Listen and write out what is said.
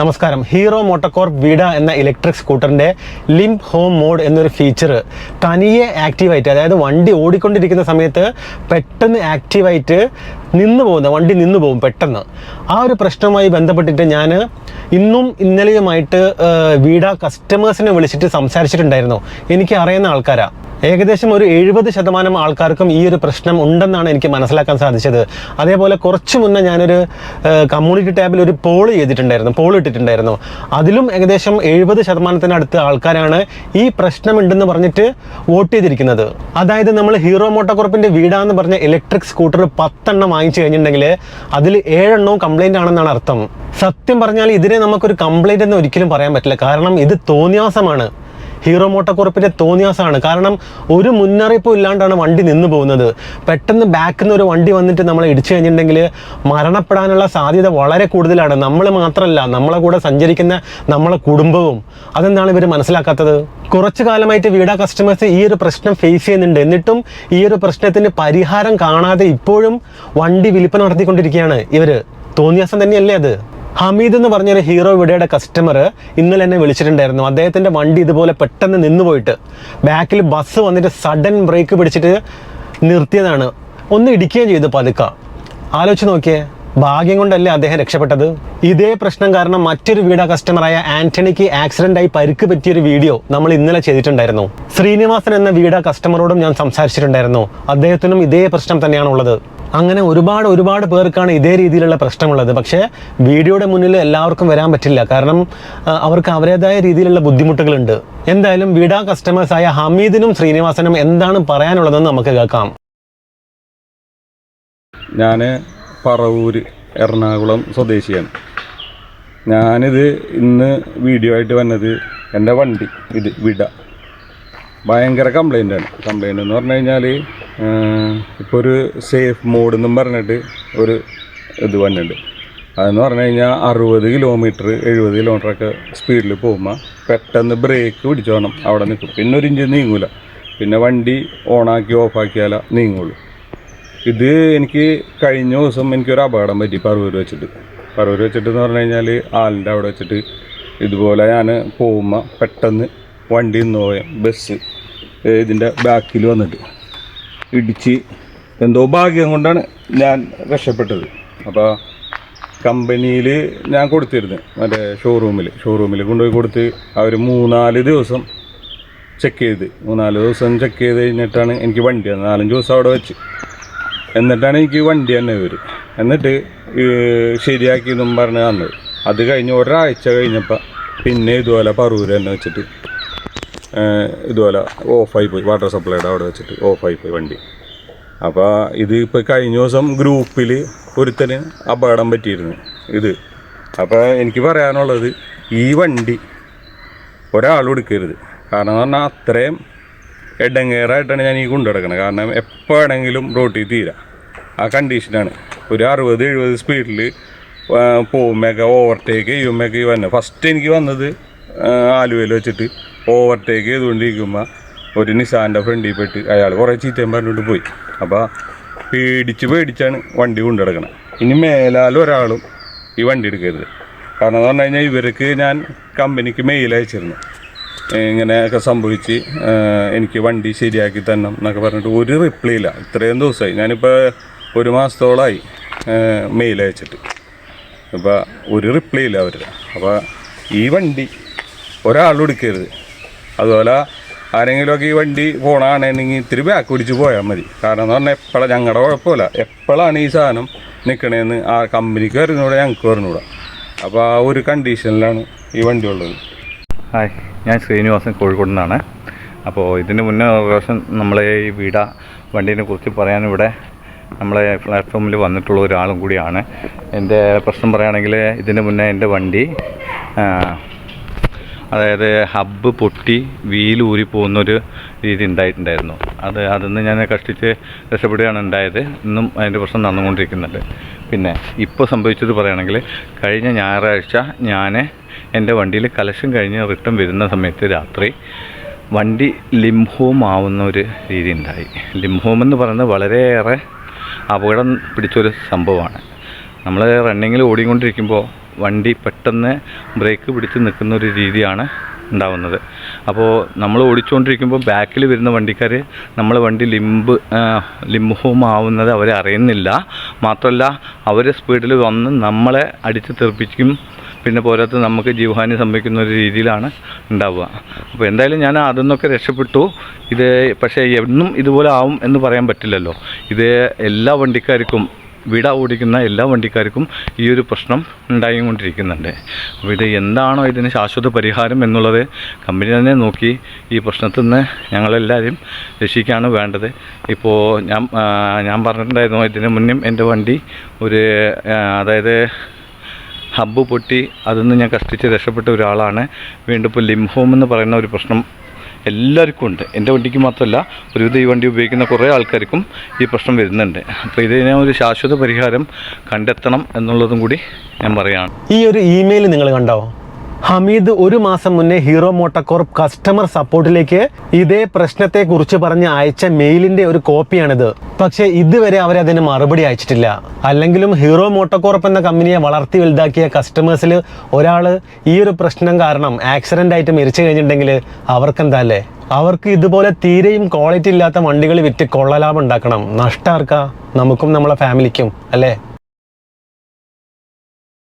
നമസ്കാരം. Hero MotoCorp വീഡ എന്ന electric സ്കൂട്ടറിന്റെ ലിംപ് ഹോം മോഡ് എന്നൊരു ഫീച്ചർ തനിയെ ആക്റ്റീവായിട്ട് അതായത് വണ്ടി ഓടിക്കൊണ്ടിരിക്കുന്ന സമയത്ത് പെട്ടെന്ന് ആക്റ്റീവായിട്ട് നിന്ന് പോകുന്ന വണ്ടി നിന്ന് പോകും പെട്ടെന്ന്. ആ ഒരു പ്രശ്നവുമായി ബന്ധപ്പെട്ടിട്ട് ഞാൻ ഇന്നും ഇന്നലെയുമായിട്ട് വീട കസ്റ്റമേഴ്സിനെ വിളിച്ചിട്ട് സംസാരിച്ചിട്ടുണ്ടായിരുന്നു. എനിക്ക് അറിയുന്ന ആൾക്കാരാ. ഏകദേശം ഒരു എഴുപത് ശതമാനം ആൾക്കാർക്കും ഈ ഒരു പ്രശ്നം ഉണ്ടെന്നാണ് എനിക്ക് മനസ്സിലാക്കാൻ സാധിച്ചത്. അതേപോലെ കുറച്ച് മുന്നേ ഞാനൊരു കമ്മ്യൂണിറ്റി ടാബിൽ ഒരു പോൾ ചെയ്തിട്ടുണ്ടായിരുന്നു പോൾ ഇട്ടിട്ടുണ്ടായിരുന്നു. അതിലും ഏകദേശം എഴുപത് ശതമാനത്തിനടുത്ത് ആൾക്കാരാണ് ഈ പ്രശ്നമുണ്ടെന്ന് പറഞ്ഞിട്ട് വോട്ട് ചെയ്തിരിക്കുന്നത്. അതായത് നമ്മൾ ഹീറോ മോട്ടോകോർപ്പിന്റെ വീടാന്ന് പറഞ്ഞ ഇലക്ട്രിക് സ്കൂട്ടർ പത്തെണ്ണം വാങ്ങിച്ചു കഴിഞ്ഞിട്ടുണ്ടെങ്കിൽ അതിൽ ഏഴെണ്ണവും കംപ്ലൈന്റ് ആണെന്നാണ് അർത്ഥം. സത്യം പറഞ്ഞാൽ ഇതിനെ നമുക്കൊരു കംപ്ലൈന്റ് എന്ന് ഒരിക്കലും പറയാൻ പറ്റില്ല. കാരണം ഇത് തോന്നിയാസമാണ്. ഹീറോ മോട്ടോക്കുറപ്പിന്റെ തോന്നിയാസാണ്. കാരണം ഒരു മുന്നറിയിപ്പും ഇല്ലാണ്ടാണ് വണ്ടി നിന്ന് പോകുന്നത്. പെട്ടെന്ന് ബാക്കിൽ നിന്ന് ഒരു വണ്ടി വന്നിട്ട് നമ്മളെ ഇടിച്ചു കഴിഞ്ഞിട്ടുണ്ടെങ്കിൽ മരണപ്പെടാനുള്ള സാധ്യത വളരെ കൂടുതലാണ്. നമ്മൾ മാത്രമല്ല നമ്മളെ കൂടെ സഞ്ചരിക്കുന്ന നമ്മളെ കുടുംബവും. അതെന്താണ് ഇവർ മനസ്സിലാക്കാത്തത്? കുറച്ചു കാലമായിട്ട് വീടാ കസ്റ്റമേഴ്സ് ഈ ഒരു പ്രശ്നം ഫേസ് ചെയ്യുന്നുണ്ട്. എന്നിട്ടും ഈ ഒരു പ്രശ്നത്തിന് പരിഹാരം കാണാതെ ഇപ്പോഴും വണ്ടി വിൽപ്പന നടത്തിക്കൊണ്ടിരിക്കുകയാണ് ഇവർ തോന്നിയാസം തന്നെയല്ലേ അത്? ഹമീദ് എന്ന് പറഞ്ഞൊരു ഹീറോ വിടയുടെ കസ്റ്റമർ ഇന്നലെ എന്നെ വിളിച്ചിട്ടുണ്ടായിരുന്നു. അദ്ദേഹത്തിന്റെ വണ്ടി ഇതുപോലെ പെട്ടെന്ന് നിന്ന് പോയിട്ട് ബാക്കിൽ ബസ് വന്നിട്ട് സഡൻ ബ്രേക്ക് പിടിച്ചിട്ട് നിർത്തിയതാണ്. ഒന്ന് ഇടിക്കുകയും ചെയ്തു പതുക്ക. ആലോചിച്ച് നോക്കിയേ ഭാഗ്യം കൊണ്ടല്ലേ അദ്ദേഹം രക്ഷപ്പെട്ടത്? ഇതേ പ്രശ്നം കാരണം മറ്റൊരു വീട കസ്റ്റമറായ ആന്റണിക്ക് ആക്സിഡന്റ് ആയി പരിക്ക് പറ്റിയൊരു വീഡിയോ നമ്മൾ ഇന്നലെ ചെയ്തിട്ടുണ്ടായിരുന്നു. ശ്രീനിവാസൻ എന്ന വീട കസ്റ്റമറോടും ഞാൻ സംസാരിച്ചിട്ടുണ്ടായിരുന്നു. അദ്ദേഹത്തിനും ഇതേ പ്രശ്നം തന്നെയാണ് ഉള്ളത് അങ്ങനെ ഒരുപാട് ഒരുപാട് പേർക്കാണ് ഇതേ രീതിയിലുള്ള പ്രശ്നമുള്ളത്. പക്ഷേ വീഡിയോയുടെ മുന്നിൽ എല്ലാവർക്കും വരാൻ പറ്റില്ല. കാരണം അവർക്ക് അവരുടേതായ രീതിയിലുള്ള ബുദ്ധിമുട്ടുകളുണ്ട്. എന്തായാലും വീടാ കസ്റ്റമേഴ്സായ ഹമീദിനും ശ്രീനിവാസനും എന്താണ് പറയാനുള്ളതെന്ന് നമുക്ക് കേൾക്കാം. ഞാൻ പറവൂർ എറണാകുളം സ്വദേശിയാണ്. ഞാനിത് ഇന്ന് വീഡിയോ ആയിട്ട് വന്നത് എന്റെ വണ്ടി ഇത് വിട. ഭയങ്കര കംപ്ലൈന്റ് ആണ്. കംപ്ലൈന്റ് എന്ന് പറഞ്ഞു കഴിഞ്ഞാൽ ഇപ്പോൾ ഒരു സേഫ് മോഡ് എന്നും പറഞ്ഞിട്ട് ഒരു ഇത് വന്നിട്ടുണ്ട് അതെന്ന് പറഞ്ഞു കഴിഞ്ഞാൽ അറുപത് കിലോമീറ്റർ എഴുപത് കിലോമീറ്ററൊക്കെ സ്പീഡിൽ പോകുമ്പോൾ പെട്ടെന്ന് ബ്രേക്ക് പിടിച്ചു വേണം അവിടെ നിൽക്കും പിന്നെ ഒരു ഇഞ്ച് നീങ്ങൂല. പിന്നെ വണ്ടി ഓണാക്കി ഓഫാക്കിയാലേ നീങ്ങുള്ളൂ. ഇത് എനിക്ക് കഴിഞ്ഞ ദിവസം എനിക്കൊരു അപകടം പറ്റി പറവൂർ വെച്ചിട്ട്. പറവൂർ വെച്ചിട്ട് എന്ന് പറഞ്ഞു കഴിഞ്ഞാൽ ആലിന്റെ അവിടെ വെച്ചിട്ട് ഇതുപോലെ ഞാൻ പോകുമ്പോൾ പെട്ടെന്ന് വണ്ടി നിന്ന് പോയ. ബസ് ഇതിന്റെ ബാക്കിൽ വന്നിട്ട് ഇടിച്ച് എന്തോ ഭാഗ്യം കൊണ്ടാണ് ഞാൻ രക്ഷപ്പെട്ടത്. അപ്പോൾ കമ്പനിയിൽ ഞാൻ കൊടുത്തിരുന്നു. മറ്റേ ഷോറൂമിൽ ഷോറൂമിൽ കൊണ്ടുപോയി കൊടുത്ത് അവർ മൂന്നാൽ ദിവസം ചെക്ക് ചെയ്ത്. മൂന്നാൽ ദിവസം ചെക്ക് ചെയ്ത് കഴിഞ്ഞിട്ടാണ് എനിക്ക് വണ്ടി വന്നത് നാലഞ്ച് ദിവസം അവിടെ വെച്ച്. എന്നിട്ടാണ് എനിക്ക് വണ്ടി തന്നെ ഇവർ എന്നിട്ട് ശരിയാക്കി പറഞ്ഞ് തന്നത്. അത് കഴിഞ്ഞ് ഒരാഴ്ച കഴിഞ്ഞപ്പോൾ പിന്നെ ഇതുപോലെ പറൂര് തന്നെ വെച്ചിട്ട് ഇതുപോലെ ഓഫായി പോയി. വാട്ടർ സപ്ലൈയുടെ അവിടെ വെച്ചിട്ട് ഓഫായി പോയി വണ്ടി. അപ്പോൾ ഇത് ഇപ്പോൾ കഴിഞ്ഞ ദിവസം ഗ്രൂപ്പിൽ ഒരുത്തന് അപകടം പറ്റിയിരുന്നു. ഇത്. അപ്പോൾ എനിക്ക് പറയാനുള്ളത് ഈ വണ്ടി ഒരാളും എടുക്കരുത്. കാരണം എന്ന് പറഞ്ഞാൽ അത്രയും എടങ്ങേറായിട്ടാണ് ഞാൻ ഈ കൊണ്ടുനടക്കുന്നത് കാരണം എപ്പോൾ വേണമെങ്കിലും റോട്ടിൽ തീരാ. ആ കണ്ടീഷനാണ്. ഒരു അറുപത് എഴുപത് സ്പീഡിൽ പോകുമ്പോഴൊക്കെ ഓവർടേക്ക് ചെയ്യുമ്പോഴൊക്കെ വന്നത് ഫസ്റ്റ് എനിക്ക് വന്നത് ആലുവയിൽ വെച്ചിട്ട് ഓവർടേക്ക് ചെയ്തുകൊണ്ടിരിക്കുമ്പോൾ ഒരു നിസാന്റെ ഫ്രണ്ടിൽ പെട്ട് അയാൾ കുറേ ചീത്തയും പറഞ്ഞിട്ട് പോയി. അപ്പോൾ പേടിച്ച് പേടിച്ചാണ് വണ്ടി കൊണ്ടുനടക്കണത് ഇനി മേലാൽ ഒരാളും ഈ വണ്ടി എടുക്കരുത്. കാരണം എന്ന് പറഞ്ഞു കഴിഞ്ഞാൽ ഇവർക്ക് ഞാൻ കമ്പനിക്ക് മെയിൽ അയച്ചിരുന്നു. ഇങ്ങനെയൊക്കെ സംഭവിച്ച് എനിക്ക് വണ്ടി ശരിയാക്കി തരണം എന്നൊക്കെ പറഞ്ഞിട്ട് ഒരു റിപ്ലൈ ഇല്ല. ഇത്രയും ദിവസമായി ഞാനിപ്പോൾ ഒരു മാസത്തോളമായി മെയിൽ അയച്ചിട്ട്. അപ്പോൾ ഒരു റിപ്ലൈ ഇല്ല അവരുടെ. അപ്പോൾ ഈ വണ്ടി ഒരാളും എടുക്കരുത്. അതുപോലെ ആരെങ്കിലുമൊക്കെ ഈ വണ്ടി പോണാണെങ്കിൽ ഇത്തിരി ബാക്ക് പിടിച്ച് പോയാൽ മതി. കാരണം എന്ന് പറഞ്ഞാൽ എപ്പോഴാണ് ഞങ്ങളുടെ കുഴപ്പമില്ല എപ്പോഴാണ് ഈ സാധനം നിൽക്കണേന്ന് ആ കമ്പനിക്ക് വരുന്നൂടെ ഞങ്ങൾക്ക് വരുന്നൂടെ അപ്പോൾ ആ ഒരു കണ്ടീഷനിലാണ് ഈ വണ്ടി ഉള്ളത്. ഹായ് ഞാൻ ശ്രീനിവാസൻ കോഴിക്കോട് നിന്നാണ്. അപ്പോൾ ഇതിന് മുന്നേ പ്രാവശ്യം നമ്മളെ ഈ വീട വണ്ടീനെ കുറിച്ച് പറയാൻ ഇവിടെ നമ്മളെ പ്ലാറ്റ്ഫോമിൽ വന്നിട്ടുള്ള ഒരാളും കൂടിയാണ്. എന്റെ പ്രശ്നം പറയുകയാണെങ്കിൽ ഇതിന് മുന്നേ എന്റെ വണ്ടി അതായത് ഹബ്ബ് പൊട്ടി വീൽ ഊരി പോകുന്നൊരു രീതി ഉണ്ടായിട്ടുണ്ടായിരുന്നു. അത് അതിന്ന് ഞാൻ കഷ്ടിച്ച് രക്ഷപ്പെടുകയാണ് ഉണ്ടായത്. ഇന്നും അതിന്റെ പ്രശ്നം നടന്നുകൊണ്ടിരിക്കുന്നുണ്ട്. പിന്നെ ഇപ്പോൾ സംഭവിച്ചത് പറയുകയാണെങ്കിൽ കഴിഞ്ഞ ഞായറാഴ്ച ഞാൻ എന്റെ വണ്ടിയിൽ കലക്ഷൻ കഴിഞ്ഞ് റിട്ടേൺ വരുന്ന സമയത്ത് രാത്രി വണ്ടി ലിംഹോം ആവുന്ന ഒരു രീതി ഉണ്ടായി. ലിംഹോം എന്ന് പറയുന്നത് വളരെയേറെ അപകടം പിടിച്ചൊരു സംഭവമാണ്. നമ്മൾ റണ്ണിങ്ങിൽ ഓടിക്കൊണ്ടിരിക്കുമ്പോൾ വണ്ടി പെട്ടെന്ന് ബ്രേക്ക് പിടിച്ച് നിൽക്കുന്ന ഒരു രീതിയാണ് ഉണ്ടാവുന്നത്. അപ്പോൾ നമ്മൾ ഓടിച്ചുകൊണ്ടിരിക്കുമ്പോൾ ബാക്കിൽ വരുന്ന വണ്ടിക്കാർ നമ്മൾ വണ്ടി ലിംബ് ലിംബ് ഹോം ആവുന്നത് അവരെ അറിയുന്നില്ല. മാത്രമല്ല അവർ സ്പീഡിൽ വന്ന് നമ്മളെ അടിച്ച് തെറിപ്പിക്കും. പിന്നെ പോരാത്ത നമുക്ക് ജീവഹാനി സംഭവിക്കുന്ന ഒരു രീതിയിലാണ് ഉണ്ടാവുക. അപ്പോൾ എന്തായാലും ഞാൻ അതൊന്നൊക്കെ രക്ഷപ്പെട്ടു. ഇത് പക്ഷേ എന്നും ഇതുപോലെ ആവും എന്ന് പറയാൻ പറ്റില്ലല്ലോ. ഇത് എല്ലാ വണ്ടിക്കാർക്കും വിട ഓടിക്കുന്ന എല്ലാ വണ്ടിക്കാർക്കും ഈ ഒരു പ്രശ്നം ഉണ്ടായിക്കൊണ്ടിരിക്കുന്നുണ്ട്. അപ്പോൾ ഇത് എന്താണോ ഇതിന് ശാശ്വത പരിഹാരം എന്നുള്ളത് കമ്പനി തന്നെ നോക്കി ഈ പ്രശ്നത്തിൽ നിന്ന് ഞങ്ങളെല്ലാവരും രക്ഷിക്കുകയാണ് വേണ്ടത്. ഇപ്പോൾ ഞാൻ ഞാൻ പറഞ്ഞിട്ടുണ്ടായിരുന്നു ഇതിന് മുന്നേ എന്റെ വണ്ടി ഒരു അതായത് ഹബ്ബ് പൊട്ടി അതിൽ നിന്ന് ഞാൻ കഷ്ടിച്ച് രക്ഷപ്പെട്ട ഒരാളാണ്. വീണ്ടും ഇപ്പോൾ ലിംഹോം എന്ന് പറയുന്ന ഒരു പ്രശ്നം എല്ലാവർക്കും ഉണ്ട്. എന്റെ വണ്ടിക്ക് മാത്രമല്ല ഒരുവിധം ഈ വണ്ടി ഉപയോഗിക്കുന്ന കുറേ ആൾക്കാർക്കും ഈ പ്രശ്നം വരുന്നുണ്ട്. അപ്പോൾ ഇതിനെ ഒരു ശാശ്വത പരിഹാരം കണ്ടെത്തണം എന്നുള്ളതും കൂടി ഞാൻ പറയുകയാണ്. ഈ ഒരു ഇമെയിൽ നിങ്ങൾ കണ്ടോ? ഹമീദ് ഒരു മാസം മുന്നേ ഹീറോ മോട്ടോകോർപ്പ് കസ്റ്റമർ സപ്പോർട്ടിലേക്ക് ഇതേ പ്രശ്നത്തെ കുറിച്ച് പറഞ്ഞ് അയച്ച മെയിലിന്റെ ഒരു കോപ്പിയാണിത്. പക്ഷേ ഇതുവരെ അവർ അവരതിന് മറുപടി അയച്ചിട്ടില്ല. അല്ലെങ്കിലും ഹീറോ മോട്ടോകോർപ്പ് എന്ന കമ്പനിയെ വളർത്തി വലുതാക്കിയ കസ്റ്റമേഴ്സിൽ ഒരാൾ ഈ ഒരു പ്രശ്നം കാരണം ആക്സിഡന്റ് ആയിട്ട് മരിച്ചു കഴിഞ്ഞിട്ടുണ്ടെങ്കിൽ അവർക്കെന്താ അല്ലേ? അവർക്ക് ഇതുപോലെ തീരെയും ക്വാളിറ്റി ഇല്ലാത്ത വണ്ടികൾ വിറ്റ് കൊള്ളലാഭം ഉണ്ടാക്കണം. നഷ്ടം ആർക്കാ? നമുക്കും നമ്മളെ ഫാമിലിക്കും അല്ലേ?